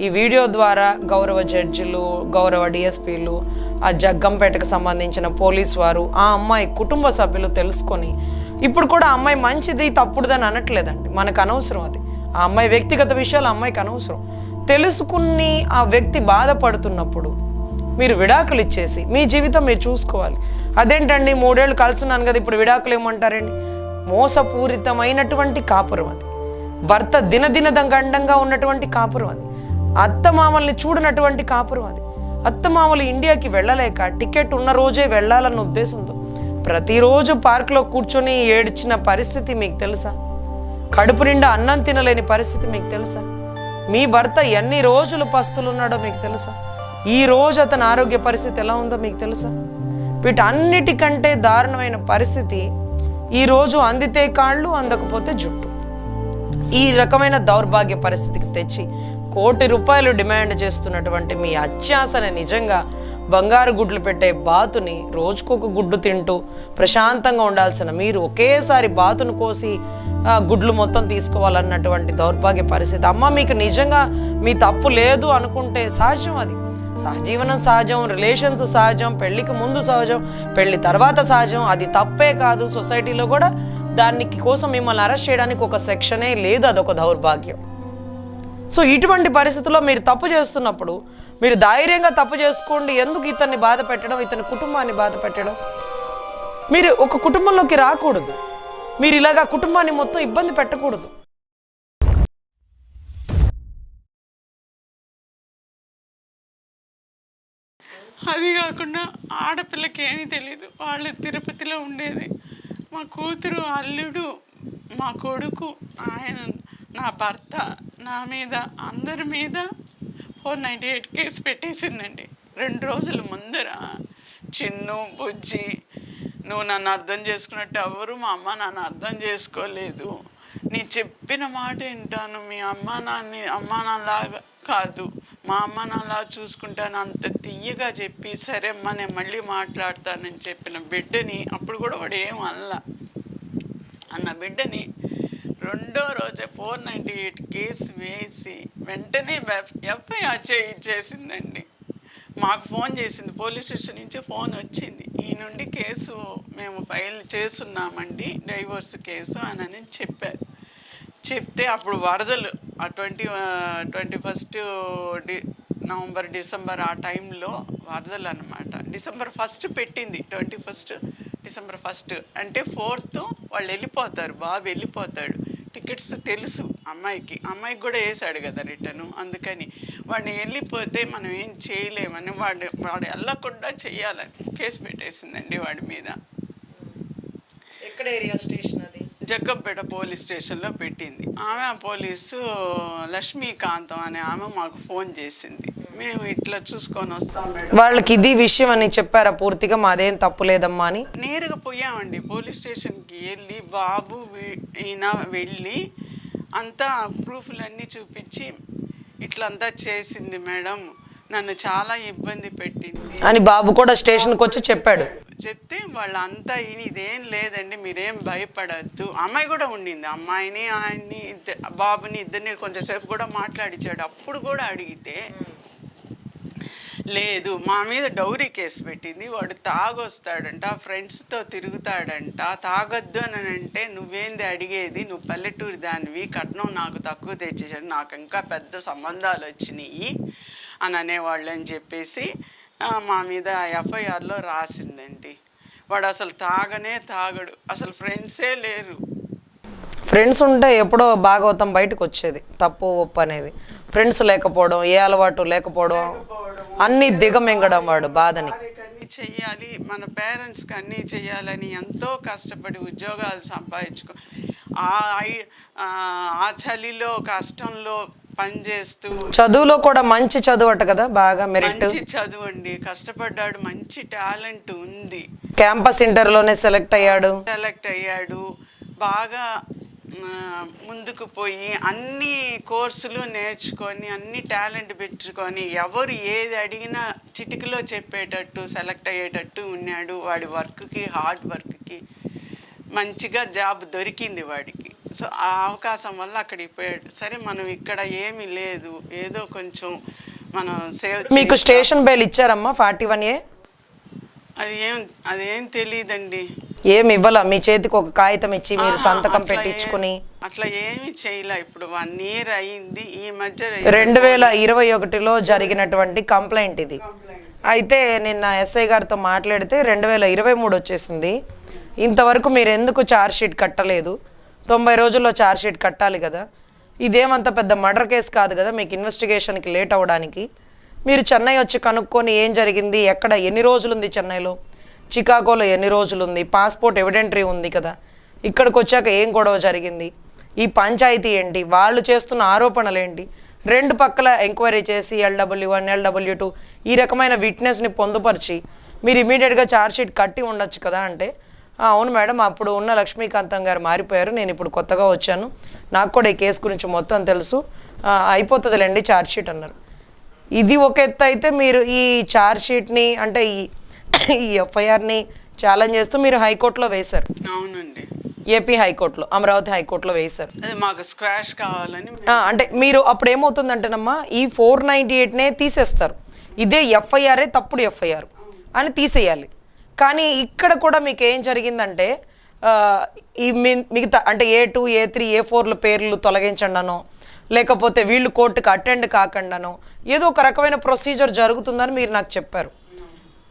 ఈ వీడియో ద్వారా గౌరవ జడ్జిలు గౌరవ డిఎస్పీలు ఆ జగ్గంపేటకు సంబంధించిన పోలీస్ వారు ఆ అమ్మాయి కుటుంబ సభ్యులు తెలుసుకొని ఇప్పుడు కూడా అమ్మాయి మంచిది తప్పుడుదని అనట్లేదండి. మనకు అనవసరం అది. ఆ అమ్మాయి వ్యక్తిగత విషయాలు అమ్మాయికి అనవసరం. తెలుసుకుని ఆ వ్యక్తి బాధపడుతున్నప్పుడు మీరు విడాకులు ఇచ్చేసి మీ జీవితం మీరు చూసుకోవాలి. అదేంటండి మూడేళ్ళు కలుసున్నాను కదా ఇప్పుడు విడాకులు ఏమంటారండి? మోసపూరితమైనటువంటి కాపురం అది. భర్త దినదిన గండంగా ఉన్నటువంటి కాపురం అది. అత్తమామల్ని చూడనటువంటి కాపురం అది. అత్తమామలు ఇండియాకి వెళ్ళలేక టికెట్ ఉన్న రోజే వెళ్ళాలన్న ఉద్దేశంతో ప్రతిరోజు పార్క్లో కూర్చొని ఏడ్చిన పరిస్థితి మీకు తెలుసా? కడుపు నిండా అన్నం తినలేని పరిస్థితి మీకు తెలుసా? మీ భర్త ఎన్ని రోజులు పస్తులున్నాడో మీకు తెలుసా? ఈ రోజు అతని ఆరోగ్య పరిస్థితి ఎలా ఉందో మీకు తెలుసా? వీటన్నిటికంటే దారుణమైన పరిస్థితి ఈ రోజు అందితే కాళ్ళు అందకపోతే జుట్టు. ఈ రకమైన దౌర్భాగ్య పరిస్థితికి తెచ్చి కోటి రూపాయలు డిమాండ్ చేస్తున్నటువంటి మీ అత్యాసని నిజంగా బంగారు గుడ్లు పెట్టే బాతుని రోజుకొక గుడ్డు తింటూ ప్రశాంతంగా ఉండాల్సిన మీరు ఒకేసారి బాతును కోసి గుడ్లు మొత్తం తీసుకోవాలన్నటువంటి దౌర్భాగ్య పరిస్థితి. అమ్మ మీకు నిజంగా మీ తప్పు లేదు అనుకుంటే సహజం అది. సహజీవనం సహజం రిలేషన్స్ సహజం పెళ్ళికి ముందు సహజం పెళ్ళి తర్వాత సహజం అది తప్పే కాదు. సొసైటీలో కూడా దానికి కోసం మిమ్మల్ని అరెస్ట్ చేయడానికి ఒక సెక్షనే లేదు అదొక దౌర్భాగ్యం. సో ఇటువంటి పరిస్థితుల్లో మీరు తప్పు చేస్తున్నప్పుడు మీరు ధైర్యంగా తప్పు చేసుకోండి. ఎందుకు ఇతన్ని బాధ పెట్టడం? ఇతని కుటుంబాన్ని బాధ పెట్టడం? మీరు ఒక కుటుంబంలోకి రాకూడదు. మీరు ఇలాగా కుటుంబాన్ని మొత్తం ఇబ్బంది పెట్టకూడదు. అది కాకుండా ఆడపిల్లకి ఏమీ తెలియదు వాళ్ళు తిరుపతిలో ఉండేది. మా కూతురు అల్లుడు మా కొడుకు ఆయన నా భర్త నా మీద అందరి మీద ఫోర్ నైంటీ ఎయిట్ కేసు పెట్టేసిందండి. రెండు రోజుల ముందర చిన్ను బుజ్జి నువ్వు నన్ను అర్థం చేసుకున్నట్టు ఎవరు మా అమ్మ నన్ను అర్థం చేసుకోలేదు. నీ చెప్పిన మాట వింటాను. మీ అమ్మ నాన్ని అమ్మ నాన్నలాగా కాదు. మా అమ్మ నాలా చూసుకుంటాను. అంత తీయగా చెప్పి సరే అమ్మ నేను మళ్ళీ మాట్లాడతానని చెప్పిన బిడ్డని అప్పుడు కూడా వాడు ఏం అల్ల అన్న బిడ్డని రెండో రోజే ఫోర్ నైంటీ ఎయిట్ కేసు వేసి వెంటనే ఎఫ్ఐఆర్ చేయించేసిందండి మాకు ఫోన్ చేసింది. పోలీస్ స్టేషన్ నుంచి ఫోన్ వచ్చింది. ఈ నుండి కేసు మేము ఫైల్ చేస్తున్నామండి. డైవోర్స్ కేసు అని అని చెప్పారు చెప్తే అప్పుడు వరదలు. ఆ twenty twenty first D November December ఆ టైంలో వరదలు అనమాట డిసెంబర్ ఫస్ట్ పెట్టింది. Twenty first December first. అంటే ఫోర్త్ వాళ్ళు వెళ్ళిపోతారు. బాబు వెళ్ళిపోతాడు. టికెట్స్ తెలుసు అమ్మాయికి. అమ్మాయికి కూడా వేసాడు కదా రిటర్న్ అందుకని వాడిని వెళ్ళిపోతే మనం ఏం చేయలేమని వాడు వాడు వెళ్ళకుండా చేయాలని కేసు పెట్టేసిందండి వాడి మీద. ఎక్కడ ఏరియా స్టేషన్ అది? జగ్గంపేట పోలీస్ స్టేషన్లో పెట్టింది. ఆమె ఆ పోలీసు లక్ష్మీకాంతం అనే ఆమె మాకు ఫోన్ చేసింది. మేము ఇట్లా చూసుకొని వస్తాం మేడం. వాళ్ళకి ఇది విషయం అని చెప్పారా పూర్తిగా? మాదేం తప్పు లేదమ్మా అని? నేరుగా పోయామండి పోలీస్ స్టేషన్కి వెళ్ళి బాబు వీ- ఈయన వెళ్ళి అంతా ప్రూఫ్లన్నీ చూపించి ఇట్లంతా చేసింది మేడం. నన్ను చాలా ఇబ్బంది పెట్టింది. అని బాబు కూడా స్టేషన్కి వచ్చి చెప్పాడు. చెప్తే వాళ్ళంతా ఈయన ఇదేం లేదండి మీరేం భయపడద్దు. అమ్మాయి కూడా ఉండింది అమ్మాయిని ఆయన్ని ఇద్ద- బాబుని ఇద్దరిని కొంచెంసేపు కూడా మాట్లాడిచ్చాడు. అప్పుడు కూడా అడిగితే లేదు మా మీద డౌరీ కేసు పెట్టింది. వాడు తాగొస్తాడంట ఫ్రెండ్స్తో తిరుగుతాడంట. తాగొద్దు అని అంటే నువ్వేంది అడిగేది? నువ్వు పల్లెటూరు దానివి కట్నం నాకు తక్కువ తెచ్చేసాడు నాకు ఇంకా పెద్ద సంబంధాలు వచ్చినాయి అని అనేవాళ్ళు అని చెప్పేసి మా మీద ఎఫ్ఐఆర్లో రాసిందండి. వాడు అసలు తాగనే తాగడు. అసలు ఫ్రెండ్సే లేరు. ఫ్రెండ్స్ ఉంటే ఎప్పుడో భాగవతం బయటకు వచ్చేది తప్పు ఒప్పు అనేది. ఫ్రెండ్స్ లేకపోవడం ఏ అలవాటు లేకపోవడం. అన్ని దిగమింగడం వాడు బాధని చెయ్యాలి మన పేరెంట్స్కి అన్నీ చెయ్యాలని ఎంతో కష్టపడి ఉద్యోగాలు సంపాదించుకో ఆ చలిలో కష్టంలో పనిచేస్తూ చదువులో కూడా మంచి చదువు అట కదా బాగా మెరిట్. మంచి చదువు అండి. కష్టపడ్డాడు మంచి టాలెంట్ ఉంది. క్యాంపస్ ఇంటర్లోనే సెలెక్ట్ అయ్యాడు. సెలెక్ట్ అయ్యాడు. బాగా ముందుకు పోయి అన్ని కోర్సులు నేర్చుకొని అన్ని టాలెంట్ పెట్టుకొని ఎవరు ఏది అడిగినా చిటికలో చెప్పేటట్టు సెలెక్ట్ అయ్యేటట్టు ఉన్నాడు వాడి వర్క్కి హార్డ్ వర్క్కి. మంచిగా జాబ్ దొరికింది వాడికి. సో ఆ అవకాశం వల్ల అక్కడికి పోయాడు. సరే మనం ఇక్కడ ఏమీ లేదు. ఏదో కొంచెం మనం సేవ్ మీకు స్టేషన్ బెయిల్ ఇచ్చారమ్మా ఫార్టీ వన్ ఏ? అది ఏం అదేం తెలియదండి ఏమి ఇవ్వాల? మీ చేతికి ఒక కాగితం ఇచ్చి మీరు సంతకం పెట్టించుకుని. అట్లా ఏమీ చేయలే? ఇప్పుడు వన్ ఇయర్ అయింది ఈ మధ్య రెండు వేల ఇరవై ఒకటిలో జరిగినటువంటి కంప్లైంట్ ఇది. అయితే నిన్న ఎస్ఐ గారితో మాట్లాడితే రెండు వేల ఇరవై మూడు వచ్చేసింది. ఇంతవరకు మీరు ఎందుకు ఛార్జ్ షీట్ కట్టలేదు? తొంభై రోజుల్లో ఛార్జ్ షీట్ కట్టాలి కదా. ఇదేమంత పెద్ద మర్డర్ కేసు కాదు కదా మీకు ఇన్వెస్టిగేషన్కి లేట్ అవ్వడానికి మీరు చెన్నై వచ్చి కనుక్కొని ఏం జరిగింది? ఎక్కడ? ఎన్ని రోజులు ఉంది చెన్నైలో? చికాగోలో ఎన్ని రోజులు ఉంది పాస్పోర్ట్ ఎవిడెంటరీ ఉంది కదా. ఇక్కడికి వచ్చాక ఏం గొడవ జరిగింది? ఈ పంచాయతీ ఏంటి? వాళ్ళు చేస్తున్న ఆరోపణలు ఏంటి రెండు పక్కల ఎంక్వైరీ చేసి ఎల్డబ్ల్యూ వన్ ఎల్డబ్ల్యూ టూ ఈ రకమైన విట్నెస్ని పొందుపరిచి మీరు ఇమీడియట్గా ఛార్జ్షీట్ కట్టి ఉండొచ్చు కదా అంటే అవును మేడం అప్పుడు ఉన్న లక్ష్మీకాంతం గారు మారిపోయారు. నేను ఇప్పుడు కొత్తగా వచ్చాను. నాకు కూడా ఈ కేసు గురించి మొత్తం తెలుసు. అయిపోతుందిలేండి ఛార్జ్షీట్ అన్నారు. ఇది ఒక ఎత్తు అయితే మీరు ఈ ఛార్జ్షీట్ని అంటే ఈ ఈ ఎఫ్ఐఆర్ని ఛాలెంజ్ చేస్తూ మీరు హైకోర్టులో వేశారు. అవునండి. ఏపీ హైకోర్టులో అమరావతి హైకోర్టులో వేశారు. మాకు స్క్వాష్ కావాలని అంటే మీరు అప్పుడు ఏమవుతుందంటేనమ్మా ఈ ఫోర్ నైంటీ ఎయిట్నే తీసేస్తారు. ఇదే ఎఫ్ఐఆరే తప్పుడు ఎఫ్ఐఆర్ అని తీసేయాలి. కానీ ఇక్కడ కూడా మీకు ఏం జరిగిందంటే ఈ మిగతా అంటే ఏ టూ ఏ త్రీ ఏ ఫోర్ల పేర్లు తొలగించండనో లేకపోతే వీళ్ళు కోర్టుకు అటెండ్ కాకుండానో ఏదో ఒక రకమైన ప్రొసీజర్ జరుగుతుందని మీరు నాకు చెప్పారు.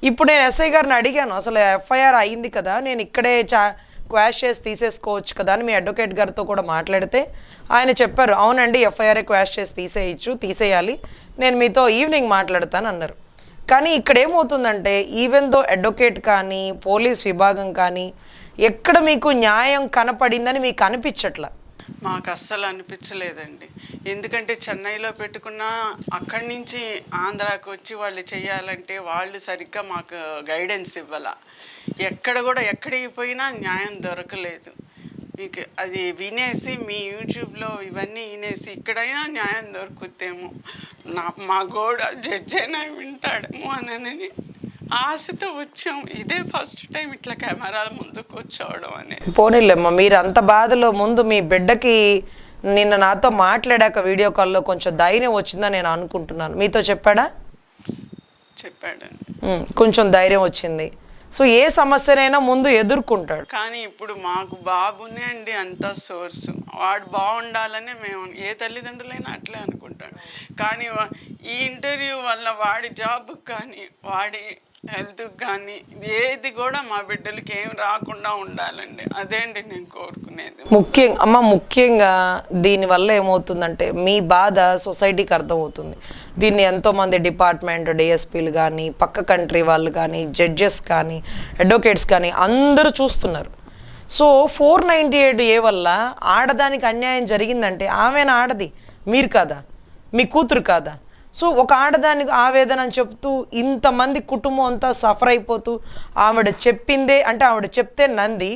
ఇప్పుడు నేను ఎస్ఐ గారిని అడిగాను అసలు ఎఫ్ఐఆర్ అయింది కదా నేను ఇక్కడే చా క్వాష్ చేసి తీసేసుకోవచ్చు కదా అని మీ అడ్వకేట్ గారితో కూడా మాట్లాడితే ఆయన చెప్పారు అవునండి ఎఫ్ఐఆర్ క్వాష్ చేసి తీసేయచ్చు తీసేయాలి నేను మీతో ఈవినింగ్ మాట్లాడతాను అన్నారు. కానీ ఇక్కడ ఏమవుతుందంటే ఈవెన్ దో అడ్వకేట్ కానీ పోలీస్ విభాగం కానీ ఎక్కడ మీకు న్యాయం కనపడిందని మీకు అనిపించట్లా. మాకు అస్సలు అనిపించలేదండి ఎందుకంటే చెన్నైలో పెట్టుకున్న అక్కడి నుంచి ఆంధ్రాకి వచ్చి వాళ్ళు చేయాలంటే వాళ్ళు సరిగ్గా మాకు గైడెన్స్ ఇవ్వాల. ఎక్కడ కూడా ఎక్కడికి పోయినా న్యాయం దొరకలేదు. మీకు అది వినేసి మీ యూట్యూబ్లో ఇవన్నీ వినేసి ఇక్కడైనా న్యాయం దొరుకుతేమో. నా మా గోడ జడ్జ్ అయినా వింటాడేమో అని ఆశతో వచ్చాం. ఇదే ఫస్ట్ టైం ఇట్లా కెమెరాల ముందుకు వచ్చావడం అనేది పోనీలేమ్మా మీరు అంత బాధలో ముందు మీ బిడ్డకి నిన్న నాతో మాట్లాడాక వీడియో కాల్లో కొంచెం ధైర్యం వచ్చిందని నేను అనుకుంటున్నాను. మీతో చెప్పాడా? చెప్పాడండి. ఉమ్, కొంచెం ధైర్యం వచ్చింది. సో ఏ సమస్యనైనా ముందు ఎదుర్కొంటాడు. కానీ ఇప్పుడు మాకు బాబునే అండి అంతా సోర్స్. వాడు బాగుండాలని మేము ఏ తల్లిదండ్రులైనా అట్లే అనుకుంటాం కానీ వా- ఈ ఇంటర్వ్యూ వల్ల వాడి జాబ్కి కానీ వాడి హెల్త్కి కానీ ఏది కూడా మా బిడ్డలకి ఏం రాకుండా ఉండాలండి. అదే అండి నేను కోరుకునేది? ముఖ్యంగా అమ్మ ముఖ్యంగా దీనివల్ల ఏమవుతుందంటే మీ బాధ సొసైటీకి అర్థమవుతుంది. దీన్ని ఎంతోమంది డిపార్ట్మెంట్ డిఎస్పీలు కానీ పక్క కంట్రీ వాళ్ళు కానీ జడ్జెస్ కానీ అడ్వకేట్స్ కానీ అందరూ చూస్తున్నారు. So four ninety eight A వల్ల ఆడదానికి అన్యాయం జరిగిందంటే ఆమెను ఆడది? మీరు కాదా? మీ కూతురు కాదా? సో ఒక ఆడదానికి ఆవేదన అని చెప్తూ ఇంతమంది కుటుంబం అంతా సఫర్ అయిపోతూ ఆవిడ చెప్పిందే అంటే ఆవిడ చెప్తే నంది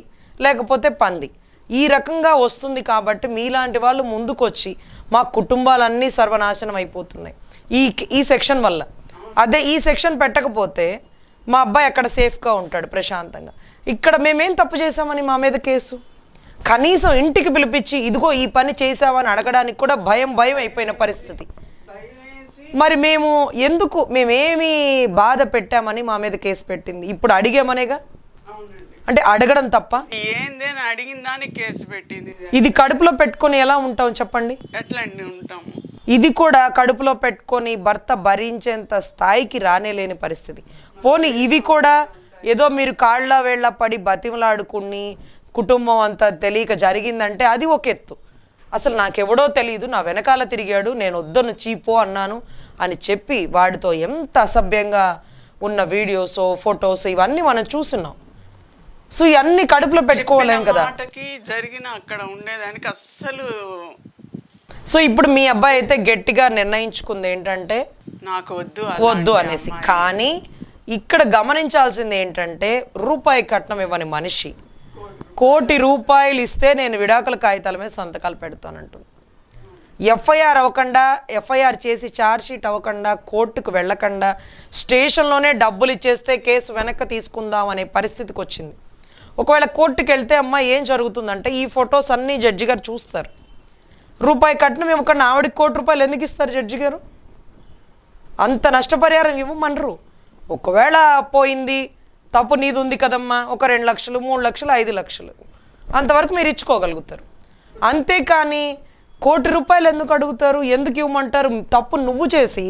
లేకపోతే పంది. ఈ రకంగా వస్తుంది కాబట్టి మీలాంటి వాళ్ళు ముందుకొచ్చి మా కుటుంబాలన్నీ సర్వనాశనం అయిపోతున్నాయి. ఈ ఈ సెక్షన్ వల్ల. అదే ఈ సెక్షన్ పెట్టకపోతే మా అబ్బాయి అక్కడ సేఫ్గా ఉంటాడు ప్రశాంతంగా. ఇక్కడ మేమేం తప్పు చేశామని మా మీద కేసు? కనీసం ఇంటికి పిలిపించి ఇదిగో ఈ పని చేసావని అడగడానికి కూడా భయం భయం అయిపోయిన పరిస్థితి. మరి మేము ఎందుకు మేమేమి బాధ పెట్టామని మా మీద కేసు పెట్టింది? ఇప్పుడు అడిగామనేగా? అంటే అడగడం తప్ప? ఏంది అని అడిగిన దానికి కేసు పెట్టింది ఇది. కడుపులో పెట్టుకొని ఎలా ఉంటాం చెప్పండి? ఉంటాము ఇది కూడా కడుపులో పెట్టుకొని భర్త భరించేంత స్థాయికి రానేలేని పరిస్థితి. పోనీ ఇవి కూడా ఏదో మీరు కాళ్ళ వేళ్ళ పడి బతిమలాడుకుని కుటుంబం అంతా తెలియక జరిగిందంటే అది ఒక ఎత్తు. అసలు నాకెవడో తెలియదు నా వెనకాల తిరిగాడు నేను వద్దను చీపో అన్నాను. అని చెప్పి వాడితో ఎంత అసభ్యంగా ఉన్న వీడియోస్ ఫొటోస్ ఇవన్నీ మనం చూస్తున్నాం. సో ఇవన్నీ కడుపులో పెట్టుకోలేం కదా. జరిగిన అక్కడ ఉండేదానికి అస్సలు సో ఇప్పుడు మీ అబ్బాయి అయితే గట్టిగా నిర్ణయించుకుంది ఏంటంటే నాకు వద్దు వద్దు అనేసి. కానీ ఇక్కడ గమనించాల్సింది ఏంటంటే రూపాయి కట్నం ఇవ్వని మనిషి. కోటి రూపాయలు ఇస్తే నేను విడాకుల కాగితాల మీద సంతకాలు పెడతానంటుంది. ఎఫ్ఐఆర్ అవ్వకుండా ఎఫ్ఐఆర్ చేసి ఛార్జ్షీట్ అవ్వకుండా కోర్టుకు వెళ్ళకుండా స్టేషన్లోనే డబ్బులు ఇచ్చేస్తే కేసు వెనక్కి తీసుకుందాం అనే పరిస్థితికి వచ్చింది. ఒకవేళ కోర్టుకి వెళ్తే అమ్మ ఏం జరుగుతుందంటే ఈ ఫొటోస్ అన్నీ జడ్జి గారు చూస్తారు. రూపాయి కట్నం ఇవ్వకుండా ఆవిడకి కోటి రూపాయలు ఎందుకు ఇస్తారు జడ్జి గారు? అంత నష్టపరిహారం ఇవ్వమనరు. ఒకవేళ పోయింది తప్పు నీది ఉంది కదమ్మా ఒక రెండు లక్షలు మూడు లక్షలు ఐదు లక్షలు. అంతవరకు మీరు ఇచ్చుకోగలుగుతారు. అంతేకాని కోటి రూపాయలు ఎందుకు అడుగుతారు? ఎందుకు ఇవ్వమంటారు? తప్పు నువ్వు చేసి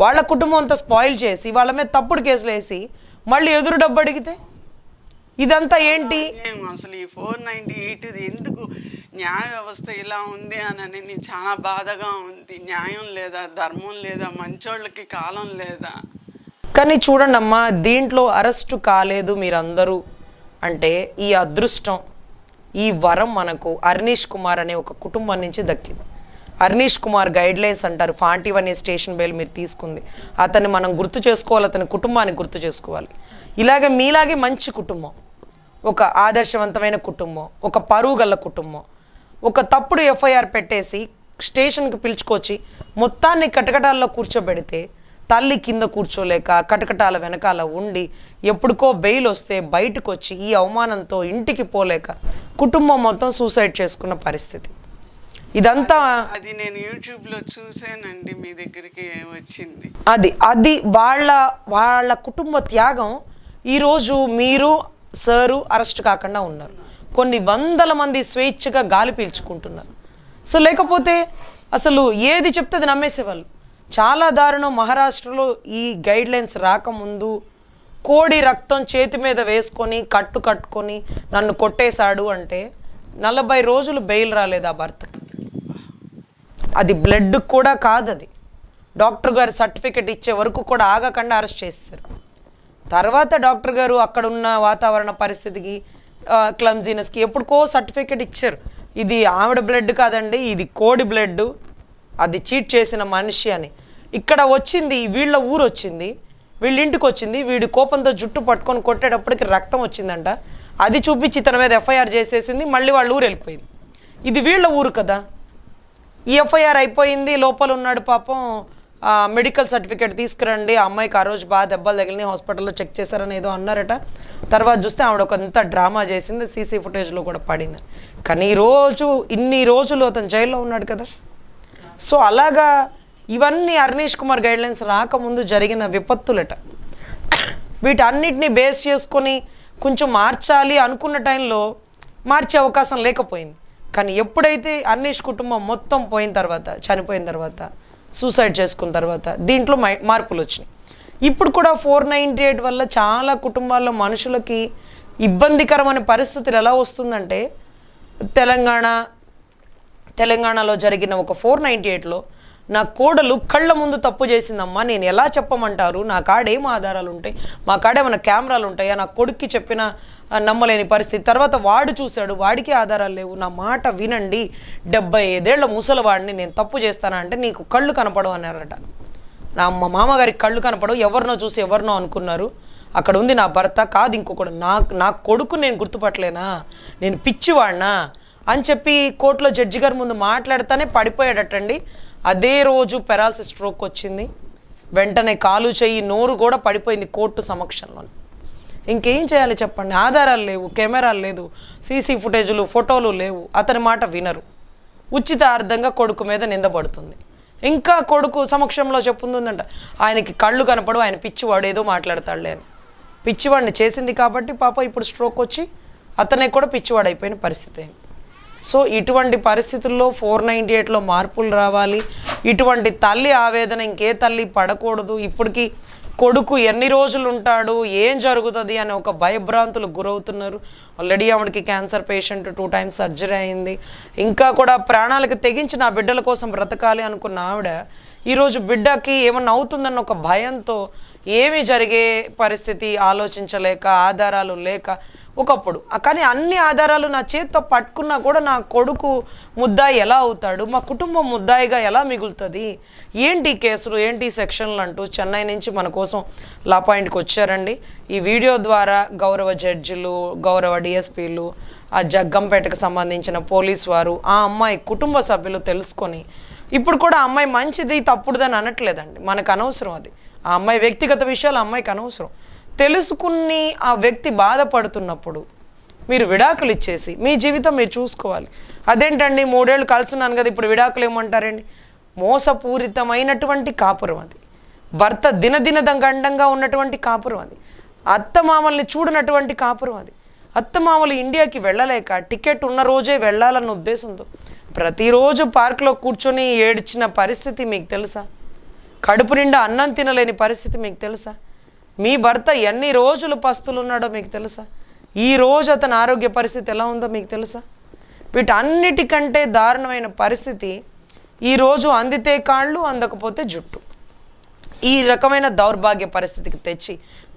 వాళ్ళ కుటుంబం అంతా స్పాయిల్ చేసి వాళ్ళ మీద తప్పుడు కేసులు వేసి మళ్ళీ ఎదురు డబ్బు అడిగితే? ఇదంతా ఏంటి? అసలు ఈ ఫోర్ నైంటీ ఎయిట్ ఎందుకు? న్యాయ వ్యవస్థ ఇలా ఉంది అని అని చాలా బాధగా ఉంది. న్యాయం లేదా ధర్మం లేదా మంచోళ్ళకి కాలం లేదా? కానీ చూడండి అమ్మా దీంట్లో అరెస్టు కాలేదు మీరందరూ. అంటే ఈ అదృష్టం. ఈ వరం మనకు అర్నీష్ కుమార్ అనే ఒక కుటుంబం నుంచి దక్కింది. అర్నీష్ కుమార్ గైడ్లైన్స్ అంటారు. ఫాంటీ అనే స్టేషన్ బెయిల్ మీరు తీసుకుంది. అతన్ని మనం గుర్తు చేసుకోవాలి అతని కుటుంబాన్ని గుర్తు చేసుకోవాలి. ఇలాగే మీలాగే మంచి కుటుంబం. ఒక ఆదర్శవంతమైన కుటుంబం ఒక పరువు గల కుటుంబం. ఒక తప్పుడు ఎఫ్ఐఆర్ పెట్టేసి స్టేషన్కి పిలుచుకొచ్చి మొత్తాన్ని కటకటాల్లో కూర్చోబెడితే తల్లి కింద కూర్చోలేక కటకటాల వెనకాల ఉండి ఎప్పుడుకో బెయిల్ వస్తే బయటకు వచ్చి ఈ అవమానంతో ఇంటికి పోలేక కుటుంబం మొత్తం సూసైడ్ చేసుకున్న పరిస్థితి. ఇదంతా అది నేను యూట్యూబ్లో చూసానండి మీ దగ్గరికి వచ్చింది. అది అది వాళ్ళ వాళ్ళ కుటుంబ త్యాగం ఈరోజు మీరు సారు అరెస్ట్ కాకుండా ఉన్నారు. కొన్ని వందల మంది స్వేచ్ఛగా గాలి పీల్చుకుంటున్నారు. సో లేకపోతే అసలు ఏది చెప్తే అది నమ్మేసేవాళ్ళు. చాలా దారుణం. మహారాష్ట్రలో ఈ గైడ్ లైన్స్ రాకముందు కోడి రక్తం చేతి మీద వేసుకొని కట్టు కట్టుకొని నన్ను కొట్టేశాడు అంటే నలభై రోజులు బెయిల్ రాలేదు ఆ భర్తకి అది బ్లడ్ కూడా కాదు అది డాక్టర్ గారు సర్టిఫికెట్ ఇచ్చే వరకు కూడా ఆగకుండా అరెస్ట్ చేశారు తర్వాత డాక్టర్ గారు అక్కడ ఉన్న వాతావరణ పరిస్థితికి క్లమ్జీనెస్కి ఎప్పుడుకో సర్టిఫికెట్ ఇచ్చారు. ఇది ఆవిడ బ్లడ్ కాదండి ఇది కోడి బ్లడ్. అది చీట్ చేసిన మనిషి అని. ఇక్కడ వచ్చింది వీళ్ళ ఊరు వచ్చింది వీళ్ళ ఇంటికి వచ్చింది వీడి కోపంతో జుట్టు పట్టుకొని కొట్టేటప్పటికి రక్తం వచ్చిందంట. అది చూపించి తన మీద ఎఫ్ఐఆర్ చేసేసింది మళ్ళీ వాళ్ళ ఊరు వెళ్ళిపోయింది. ఇది వీళ్ళ ఊరు కదా. ఈ ఎఫ్ఐఆర్ అయిపోయింది లోపల ఉన్నాడు పాపం మెడికల్ సర్టిఫికేట్ తీసుకురండి ఆ అమ్మాయికి ఆ రోజు బాగా దెబ్బలు తగిలినాయి హాస్పిటల్లో చెక్ చేశారని ఏదో అన్నారట. తర్వాత చూస్తే ఆవిడ కొంత డ్రామా చేసింది సీసీ ఫుటేజ్లో కూడా పడింది. కానీ ఈరోజు రోజు ఇన్ని రోజులు అతను జైల్లో ఉన్నాడు కదా. సో అలాగా ఇవన్నీ అర్నీష్ కుమార్ గైడ్లైన్స్ రాకముందు జరిగిన విపత్తులట. వీటన్నిటిని బేస్ చేసుకొని కొంచెం మార్చాలి అనుకున్న టైంలో మార్చే అవకాశం లేకపోయింది. కానీ ఎప్పుడైతే అర్నీష్ కుటుంబం మొత్తం పోయిన తర్వాత చనిపోయిన తర్వాత సూసైడ్ చేసుకున్న తర్వాత దీంట్లో మై- మార్పులు వచ్చినాయి. ఇప్పుడు కూడా ఫోర్ నైంటీ ఎయిట్ వల్ల చాలా కుటుంబాల్లో మనుషులకి ఇబ్బందికరమైన పరిస్థితులు ఎలా వస్తుందంటే తెలంగాణ తెలంగాణలో జరిగిన ఒక ఫోర్ నైంటీ ఎయిట్లో నా కోడలు కళ్ళ ముందు తప్పు చేసిందమ్మా నేను ఎలా చెప్పమంటారు? నా కాడ ఏం ఆధారాలు ఉంటాయి మా కాడ ఏమైనా కెమెరాలు ఉంటాయా నా కొడుక్కి చెప్పిన నమ్మలేని పరిస్థితి. తర్వాత వాడు చూశాడు వాడికి ఆధారాలు లేవు. నా మాట వినండి. డెబ్బై ఐదేళ్ళ ముసలివాడిని నేను తప్పు చేస్తానా అంటే నీకు కళ్ళు కనపడవు అన్నారట. నా మా మామగారికి కళ్ళు కనపడవు. ఎవరినో చూసి ఎవరినో అనుకున్నారు. అక్కడ ఉంది నా భర్త కాదు ఇంకొకడు. నా నా కొడుకు నేను గుర్తుపట్టలేనా? నేను పిచ్చివాడినా? అని చెప్పి కోర్టులో జడ్జి గారి ముందు మాట్లాడతానే పడిపోయాడటండి అదే రోజు పెరాలసిస్ స్ట్రోక్ వచ్చింది. వెంటనే కాలు చెయ్యి నోరు కూడా పడిపోయింది కోర్టు సమక్షంలో ఇంకేం చేయాలి చెప్పండి? ఆధారాలు లేవు కెమెరాలు లేదు సీసీ ఫుటేజులు ఫోటోలు లేవు. అతని మాట వినరు. ఉచితార్థంగా కొడుకు మీద నిందపడుతుంది ఇంకా కొడుకు సమక్షంలో చెప్పుందంట ఆయనకి కళ్ళు కనపడు ఆయన పిచ్చివాడు ఏదో మాట్లాడతాడులే అని. పిచ్చివాడిని చేసింది కాబట్టి పాప ఇప్పుడు స్ట్రోక్ వచ్చి అతనే కూడా పిచ్చివాడు అయిపోయిన పరిస్థితి అయింది. సో ఇటువంటి పరిస్థితుల్లో ఫోర్ నైంటీ ఎయిట్లో మార్పులు రావాలి. ఇటువంటి తల్లి ఆవేదన ఇంకే తల్లి పడకూడదు. ఇప్పటికి కొడుకు ఎన్ని రోజులు ఉంటాడు? ఏం జరుగుతుంది? అని ఒక భయభ్రాంతులు గురవుతున్నారు. ఆల్రెడీ ఆవిడకి cancer patient two times surgery అయింది. ఇంకా కూడా ప్రాణాలకు తెగించి నా బిడ్డల కోసం బ్రతకాలి అనుకున్న ఆవిడ ఈరోజు బిడ్డకి ఏమన్నా అవుతుందన్న ఒక భయంతో ఏమి జరిగే పరిస్థితి ఆలోచించలేక ఆధారాలు లేక ఒకప్పుడు. కానీ అన్ని ఆధారాలు నా చేత్తో పట్టుకున్నా కూడా నా కొడుకు ముద్దాయి ఎలా అవుతాడు? మా కుటుంబం ముద్దాయిగా ఎలా మిగులుతుంది? ఏంటి కేసులు? ఏంటి సెక్షన్లు అంటూ చెన్నై నుంచి మన కోసం లా పాయింట్కి వచ్చారండి. ఈ వీడియో ద్వారా గౌరవ జడ్జిలు గౌరవ డిఎస్పీలు ఆ జగ్గంపేటకు సంబంధించిన పోలీస్ వారు ఆ అమ్మాయి కుటుంబ సభ్యులు తెలుసుకొని ఇప్పుడు కూడా అమ్మాయి మంచిది తప్పుడుదని అనట్లేదండి. మనకు అనవసరం అది. ఆ అమ్మాయి వ్యక్తిగత విషయాలు అమ్మాయికి అనవసరం. తెలుసుకుని ఆ వ్యక్తి బాధపడుతున్నప్పుడు మీరు విడాకులు ఇచ్చేసి మీ జీవితం మీరు చూసుకోవాలి. అదేంటండి మూడేళ్ళు కలుసున్నాను కదా ఇప్పుడు విడాకులు ఏమంటారండి? మోసపూరితమైనటువంటి కాపురం అది. భర్త దినదిన గండంగా ఉన్నటువంటి కాపురం అది. అత్తమామల్ని చూడనటువంటి కాపురం అది. అత్తమామలు ఇండియాకి వెళ్ళలేక టికెట్ ఉన్న రోజే వెళ్ళాలన్న ఉద్దేశంతో ప్రతిరోజు పార్క్లో కూర్చొని ఏడ్చిన పరిస్థితి మీకు తెలుసా? కడుపు నిండా అన్నం తినలేని పరిస్థితి మీకు తెలుసా? మీ భర్త ఎన్ని రోజులు పస్తులు ఉన్నాడో మీకు తెలుసా? ఈ రోజు అతని ఆరోగ్య పరిస్థితి ఎలా ఉందో మీకు తెలుసా? వీటన్నిటికంటే దారుణమైన పరిస్థితి ఈరోజు అందితే కాళ్ళు అందకపోతే జుట్టు. ఈ రకమైన దౌర్భాగ్య పరిస్థితికి తెచ్చి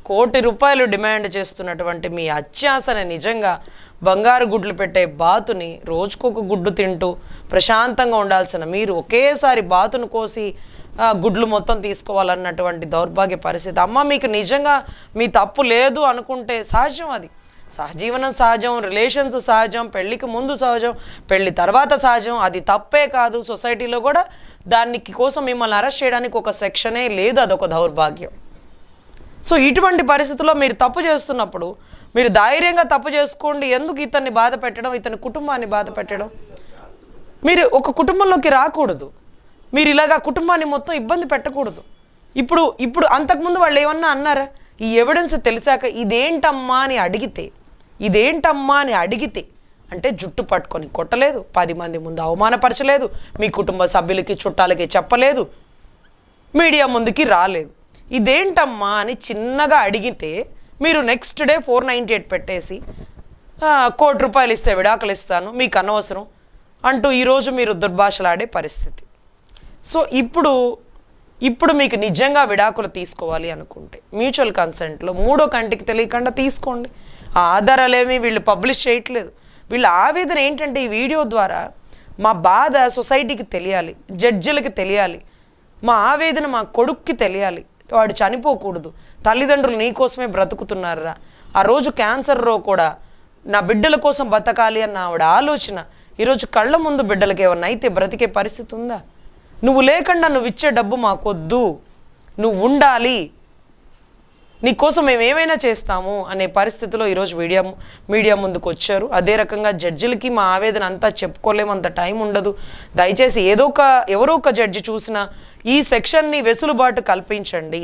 కోటి రూపాయలు డిమాండ్ చేస్తున్నటువంటి మీ అత్యాసని నిజంగా బంగారు గుడ్లు పెట్టే బాతుని రోజుకొక గుడ్డు తింటూ ప్రశాంతంగా ఉండాల్సిన మీరు ఒకేసారి బాతును కోసి గుడ్లు మొత్తం తీసుకోవాలన్నటువంటి దౌర్భాగ్య పరిస్థితి. అమ్మ మీకు నిజంగా మీ తప్పు లేదు అనుకుంటే సహజం అది. సహజీవనం సహజం రిలేషన్స్ సహజం పెళ్ళికి ముందు సహజం పెళ్ళి తర్వాత సహజం అది తప్పే కాదు సొసైటీలో కూడా. దానికి కోసం మిమ్మల్ని అరెస్ట్ చేయడానికి ఒక సెక్షనే లేదు అదొక దౌర్భాగ్యం. సో ఇటువంటి పరిస్థితుల్లో మీరు తప్పు చేస్తున్నప్పుడు మీరు ధైర్యంగా తప్పు చేసుకోండి. ఎందుకు ఇతన్ని బాధ పెట్టడం? ఇతని కుటుంబాన్ని బాధ పెట్టడం? మీరు ఒక కుటుంబంలోకి రాకూడదు. మీరు ఇలాగా కుటుంబాన్ని మొత్తం ఇబ్బంది పెట్టకూడదు. ఇప్పుడు ఇప్పుడు అంతకుముందు వాళ్ళు ఏమన్నా అన్నారా? ఈ ఎవిడెన్స్ తెలిసాక ఇదేంటమ్మా అని అడిగితే ఇదేంటమ్మా అని అడిగితే అంటే జుట్టు పట్టుకొని కొట్టలేదు. పది మంది ముందు అవమానపరచలేదు. మీ కుటుంబ సభ్యులకి చుట్టాలకి చెప్పలేదు. మీడియా ముందుకి రాలేదు. ఇదేంటమ్మా అని చిన్నగా అడిగితే మీరు next day four ninety eight పెట్టేసి కోటి రూపాయలు ఇస్తే విడాకులు ఇస్తాను మీకు అనవసరం అంటూ ఈరోజు మీరు దుర్భాషలాడే పరిస్థితి. సో ఇప్పుడు ఇప్పుడు మీకు నిజంగా విడాకులు తీసుకోవాలి అనుకుంటే మ్యూచువల్ కన్సెంట్లో మూడో కంటికి తెలియకుండా తీసుకోండి. ఆ ఆధారాలేమి వీళ్ళు పబ్లిష్ చేయట్లేదు. వీళ్ళ ఆవేదన ఏంటంటే ఈ వీడియో ద్వారా మా బాధ సొసైటీకి తెలియాలి జడ్జిలకి తెలియాలి మా ఆవేదన మా కొడుక్కి తెలియాలి. వాడు చనిపోకూడదు. తల్లిదండ్రులు నీ కోసమే బ్రతుకుతున్నారా ఆ రోజు క్యాన్సర్లో కూడా నా బిడ్డల కోసం బతకాలి అన్న ఆవిడ ఆలోచన. ఈరోజు కళ్ళ ముందు బిడ్డలకి ఏమన్నా అయితే బ్రతికే పరిస్థితి ఉందా? నువ్వు లేకుండా నువ్వు ఇచ్చే డబ్బు మాకొద్దు. నువ్వు ఉండాలి. నీకోసం మేము ఏమైనా చేస్తాము అనే పరిస్థితిలో ఈరోజు మీడియా మీడియా ముందుకు వచ్చారు అదే రకంగా జడ్జిలకి మా ఆవేదన అంతా చెప్పుకోలేము అంత టైం ఉండదు. దయచేసి ఏదో ఒక ఎవరో ఒక జడ్జి చూసినా ఈ సెక్షన్ని వెసులుబాటు కల్పించండి.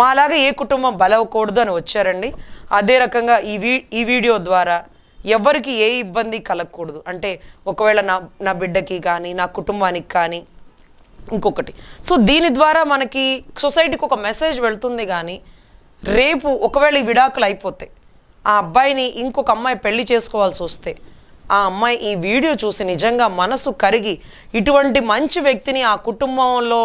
మాలాగా ఏ కుటుంబం బలవకూడదు అని వచ్చారండి. అదే రకంగా ఈ వీ ఈ వీడియో ద్వారా ఎవరికి ఏ ఇబ్బంది కలగకూడదు. అంటే ఒకవేళ నా నా బిడ్డకి కానీ నా కుటుంబానికి కానీ ఇంకొకటి. సో దీని ద్వారా మనకి సొసైటీకి ఒక మెసేజ్ వెళ్తుంది కానీ రేపు ఒకవేళ ఈ విడాకులు అయిపోతే ఆ అబ్బాయిని ఇంకొక అమ్మాయి పెళ్ళి చేసుకోవాల్సి వస్తే ఆ అమ్మాయి ఈ వీడియో చూసి నిజంగా మనసు కరిగి ఇటువంటి మంచి వ్యక్తిని ఆ కుటుంబంలో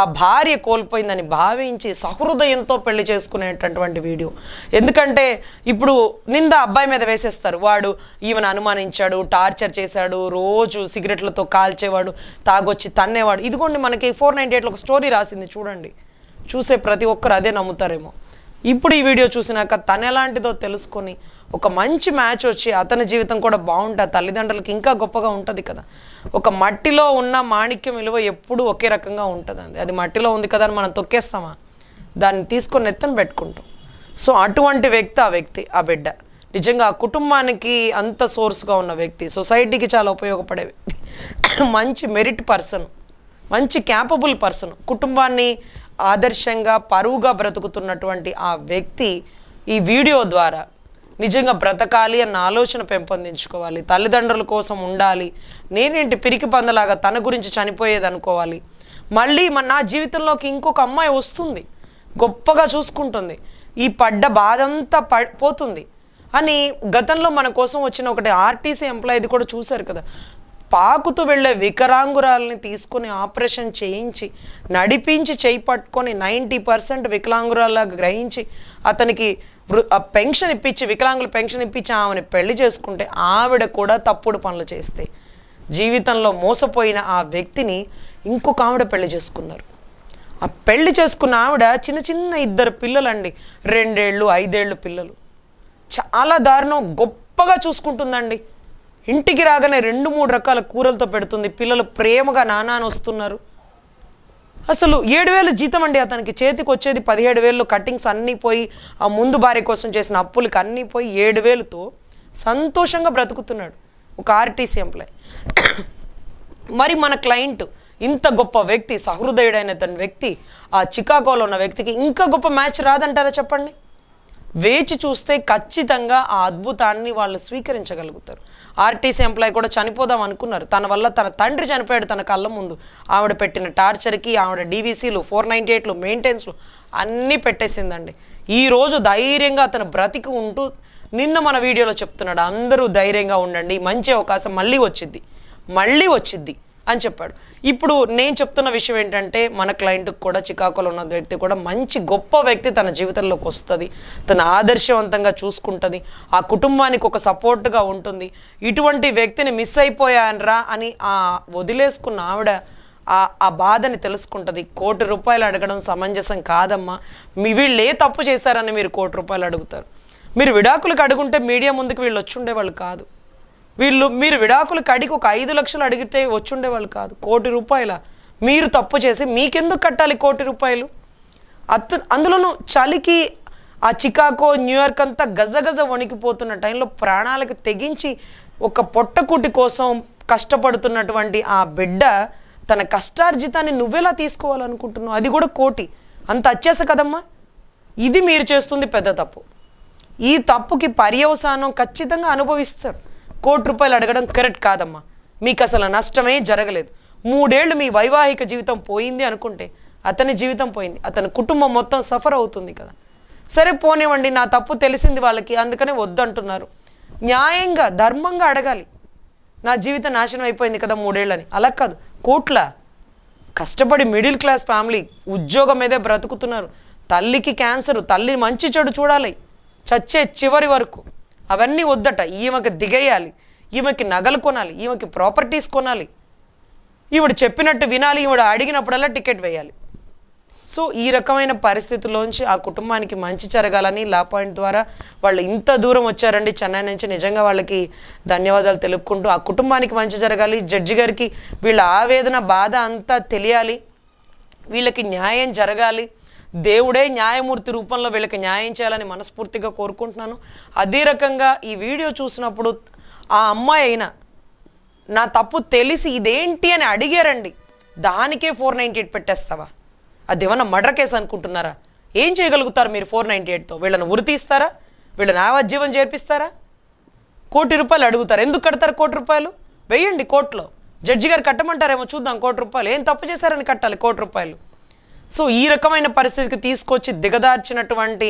ఆ భార్య కోల్పోయిందని భావించి సహృదయంతో పెళ్ళి చేసుకునేటటువంటి వీడియో. ఎందుకంటే ఇప్పుడు నింద అబ్బాయి మీద వేసేస్తారు. వాడు ఈమెను అనుమానించాడు టార్చర్ చేశాడు రోజు సిగరెట్లతో కాల్చేవాడు తాగొచ్చి తన్నేవాడు. ఇదిగోండి మనకి ఫోర్ నైంటీ ఎయిట్లో ఒక స్టోరీ రాసింది చూడండి. చూసే ప్రతి ఒక్కరు అదే నమ్ముతారేమో. ఇప్పుడు ఈ వీడియో చూసినాక తను ఎలాంటిదో తెలుసుకొని ఒక మంచి మ్యాచ్ వచ్చి అతని జీవితం కూడా బాగుంటుంది తల్లిదండ్రులకి ఇంకా గొప్పగా ఉంటుంది కదా. ఒక మట్టిలో ఉన్న మాణిక్యం విలువ ఎప్పుడూ ఒకే రకంగా ఉంటుందండి. అది మట్టిలో ఉంది కదా అని మనం తొక్కేస్తామా? దాన్ని తీసుకొని ఎత్తని పెట్టుకుంటాం. సో అటువంటి వ్యక్తి ఆ వ్యక్తి ఆ బిడ్డ. నిజంగా ఆ కుటుంబానికి అంత సోర్స్గా ఉన్న వ్యక్తి సొసైటీకి చాలా ఉపయోగపడే వ్యక్తి. మంచి మెరిట్ పర్సన్ మంచి క్యాపబుల్ పర్సన్ కుటుంబాన్ని ఆదర్శంగా పరువుగా బ్రతుకుతున్నటువంటి ఆ వ్యక్తి ఈ వీడియో ద్వారా నిజంగా బ్రతకాలి అన్న ఆలోచన పెంపొందించుకోవాలి. తల్లిదండ్రుల కోసం ఉండాలి. నేనేంటి పిరికి పందలాగా తన గురించి చనిపోయేది అనుకోవాలి మళ్ళీ మన నా జీవితంలోకి ఇంకొక అమ్మాయి వస్తుంది. గొప్పగా చూసుకుంటుంది. ఈ పడ్డ బాధంతా ప పోతుంది. అని గతంలో మన కోసం వచ్చిన ఒకటి ఆర్టీసీ ఎంప్లాయీది కూడా చూశారు కదా. పాకుతూ వెళ్ళే వికలాంగురాలని తీసుకొని ఆపరేషన్ చేయించి నడిపించి చేయి పట్టుకొని నైంటీ పర్సెంట్ వికలాంగురాల్లాగా గ్రహించి అతనికి వృ- ఆ పెన్షన్ ఇప్పించి వికలాంగుల పెన్షన్ ఇప్పించి ఆమెను పెళ్ళి చేసుకుంటే ఆవిడ కూడా తప్పుడు పనులు చేస్తే. జీవితంలో మోసపోయిన ఆ వ్యక్తిని ఇంకొక ఆవిడ పెళ్ళి చేసుకున్నారు. ఆ పెళ్ళి చేసుకున్న ఆవిడ చిన్న చిన్న ఇద్దరు పిల్లలండి. రెండేళ్ళు ఐదేళ్ళు పిల్లలు. చాలా దారుణం గొప్పగా చూసుకుంటుందండి. ఇంటికి రాగానే రెండు మూడు రకాల కూరలతో పెడుతుంది. పిల్లలు ప్రేమగా నాన్న వస్తున్నారు. అసలు ఏడు వేలు జీతం అండి అతనికి. చేతికి వచ్చేది పదిహేడు వేలు. కట్టింగ్స్ అన్నీ పోయి ఆ ముందు భార్య కోసం చేసిన అప్పులకి అన్నీ పోయి ఏడు వేలుతో సంతోషంగా బ్రతుకుతున్నాడు. ఒక ఆర్టీసీ ఎంప్లాయ్. మరి మన క్లయింట్ ఇంత గొప్ప వ్యక్తి సహృదయుడైన తన వ్యక్తి ఆ చికాగోలో ఉన్న వ్యక్తికి ఇంకా గొప్ప మ్యాచ్ రాదంటారా చెప్పండి? వేచి చూస్తే ఖచ్చితంగా ఆ అద్భుతాన్ని వాళ్ళు స్వీకరించగలుగుతారు. ఆర్టీసీ ఎంప్లాయీ కూడా చనిపోదాం అనుకున్నారు. తన వల్ల తన తండ్రి చనిపోయాడు తన కళ్ళ ముందు. ఆవిడ పెట్టిన టార్చర్కి ఆవిడ డీవీసీలు ఫోర్ నైంటీ ఎయిట్లు మెయింటెన్స్లు అన్నీ పెట్టేసిందండి. ఈ రోజు ధైర్యంగా అతను బ్రతికి ఉంటూ నిన్న మన వీడియోలో చెప్తున్నాడు అందరూ ధైర్యంగా ఉండండి మంచి అవకాశం మళ్ళీ వచ్చింది మళ్ళీ వచ్చింది అని చెప్పాడు. ఇప్పుడు నేను చెప్తున్న విషయం ఏంటంటే మన క్లయింట్కి కూడా చికాకులో ఉన్న వ్యక్తి కూడా మంచి గొప్ప వ్యక్తి తన జీవితంలోకి వస్తుంది. తన ఆదర్శవంతంగా చూసుకుంటుంది. ఆ కుటుంబానికి ఒక సపోర్ట్గా ఉంటుంది. ఇటువంటి వ్యక్తిని మిస్ అయిపోయానరా అని ఆ వదిలేసుకున్న ఆవిడ ఆ ఆ బాధని తెలుసుకుంటుంది. కోటి రూపాయలు అడగడం సమంజసం కాదమ్మా. మీ వీళ్ళు ఏ తప్పు చేశారని మీరు కోటి రూపాయలు అడుగుతారు. మీరు విడాకులకు అడుగుంటే మీడియా ముందుకు వీళ్ళు వచ్చి ఉండేవాళ్ళు కాదు. వీళ్ళు మీరు విడాకులు కడికి ఒక ఐదు లక్షలు అడిగితే వచ్చుండేవాళ్ళు కాదు. కోటి రూపాయల. మీరు తప్పు చేసి మీకెందుకు కట్టాలి కోటి రూపాయలు? అత్ అందులోనూ చలికి ఆ చికాగో న్యూయార్క్ అంతా గజ గజ వణికిపోతున్న టైంలో ప్రాణాలకు తెగించి ఒక పొట్టకూటి కోసం కష్టపడుతున్నటువంటి ఆ బిడ్డ తన కష్టార్జితాన్ని నువ్వెలా తీసుకోవాలనుకుంటున్నావు? అది కూడా కోటి. అంత అత్యాస కదమ్మా? ఇది మీరు చేస్తుంది పెద్ద తప్పు. ఈ తప్పుకి పర్యవసానం ఖచ్చితంగా అనుభవిస్తారు. కోటి రూపాయలు అడగడం కరెక్ట్ కాదమ్మా. మీకు అసలు నష్టమే జరగలేదు. మూడేళ్ళు మీ వైవాహిక జీవితం పోయింది అనుకుంటే అతని జీవితం పోయింది అతని కుటుంబం మొత్తం సఫర్ అవుతుంది కదా. సరే పోనివ్వండి నా తప్పు తెలిసింది వాళ్ళకి అందుకనే వద్దంటున్నారు. న్యాయంగా ధర్మంగా అడగాలి. నా జీవితం నాశనం అయిపోయింది కదా మూడేళ్ళని. అలా కాదు కోట్ల కష్టపడి మిడిల్ క్లాస్ ఫ్యామిలీ ఉద్యోగం మీదే బ్రతుకుతున్నారు. తల్లికి క్యాన్సర్ తల్లి మంచి చెడు చూడాలి. చచ్చే చివరి వరకు. అవన్నీ వద్దట. ఈమెకి దిగేయాలి. ఈమెకి నగలు కొనాలి. ఈమెకి ప్రాపర్టీస్ కొనాలి. ఈవిడ చెప్పినట్టు వినాలి. ఈవిడ అడిగినప్పుడల్లా టికెట్ వేయాలి. సో ఈ రకమైన పరిస్థితుల్లోంచి ఆ కుటుంబానికి మంచి జరగాలని లా పాయింట్ ద్వారా వాళ్ళు ఇంత దూరం వచ్చారండి చెన్నై నుంచి. నిజంగా వాళ్ళకి ధన్యవాదాలు తెలుపుకుంటూ ఆ కుటుంబానికి మంచి జరగాలి. జడ్జి గారికి వీళ్ళ ఆవేదన బాధ అంతా తెలియాలి. వీళ్ళకి న్యాయం జరగాలి. దేవుడే న్యాయమూర్తి రూపంలో వీళ్ళకి న్యాయం చేయాలని మనస్ఫూర్తిగా కోరుకుంటున్నాను. అదే రకంగా ఈ వీడియో చూసినప్పుడు ఆ అమ్మాయి అయినా నా తప్పు తెలిసి ఇదేంటి అని అడిగారండి. దానికే ఫోర్ నైంటీ ఎయిట్ పెట్టేస్తావా? అది ఏమన్నా మర్డర్ కేసు అనుకుంటున్నారా? ఏం చేయగలుగుతారు మీరు ఫోర్ నైంటీ ఎయిట్తో? వీళ్ళని ఉరి తీస్తారా? వీళ్ళని ఆవజ్జీవం చేర్పిస్తారా? కోటి రూపాయలు అడుగుతారు. ఎందుకు కడతారు కోటి రూపాయలు? వెయ్యండి కోర్టులో జడ్జి గారు కట్టమంటారేమో చూద్దాం కోటి రూపాయలు. ఏం తప్పు చేశారని కట్టాలి కోటి రూపాయలు? సో ఈ రకమైన పరిస్థితికి తీసుకొచ్చి దిగదార్చినటువంటి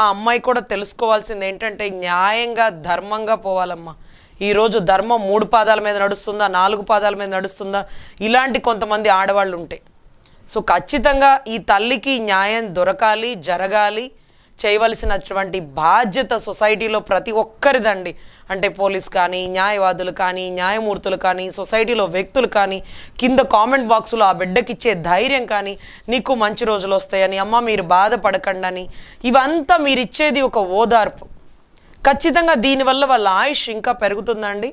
ఆ అమ్మాయి కూడా తెలుసుకోవాల్సింది ఏంటంటే న్యాయంగా ధర్మంగా పోవాలమ్మా. ఈరోజు ధర్మం మూడు పాదాల మీద నడుస్తుందా నాలుగు పాదాల మీద నడుస్తుందా? ఇలాంటి కొంతమంది ఆడవాళ్ళు ఉంటాయి సో ఖచ్చితంగా ఈ తల్లికి న్యాయం దొరకాలి జరగాలి చేయవలసినటువంటి బాధ్యత సొసైటీలో ప్రతి ఒక్కరిదండి. అంటే పోలీస్ కానీ న్యాయవాదులు కానీ న్యాయమూర్తులు కానీ సొసైటీలో వ్యక్తులు కానీ కింద కామెంట్ బాక్సులో ఆ బిడ్డకిచ్చే ధైర్యం కానీ నీకు మంచి రోజులు వస్తాయని అమ్మ మీరు బాధపడకండి అని ఇవంతా మీరు ఇచ్చేది ఒక ఓదార్పు. ఖచ్చితంగా దీనివల్ల వాళ్ళ ఆయుష్ ఇంకా పెరుగుతుందండి.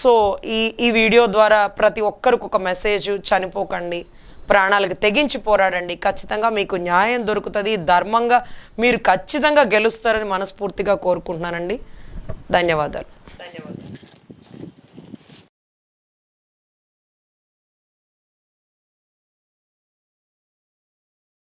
సో ఈ ఈ వీడియో ద్వారా ప్రతి ఒక్కరికి ఒక మెసేజ్ చనిపోకండి. ప్రాణాలకు తెగించి పోరాడండి. ఖచ్చితంగా మీకు న్యాయం దొరుకుతుంది. ధర్మంగా మీరు ఖచ్చితంగా గెలుస్తారని మనస్ఫూర్తిగా కోరుకుంటున్నానండి. ధన్యవాదాలు. माझ्यावर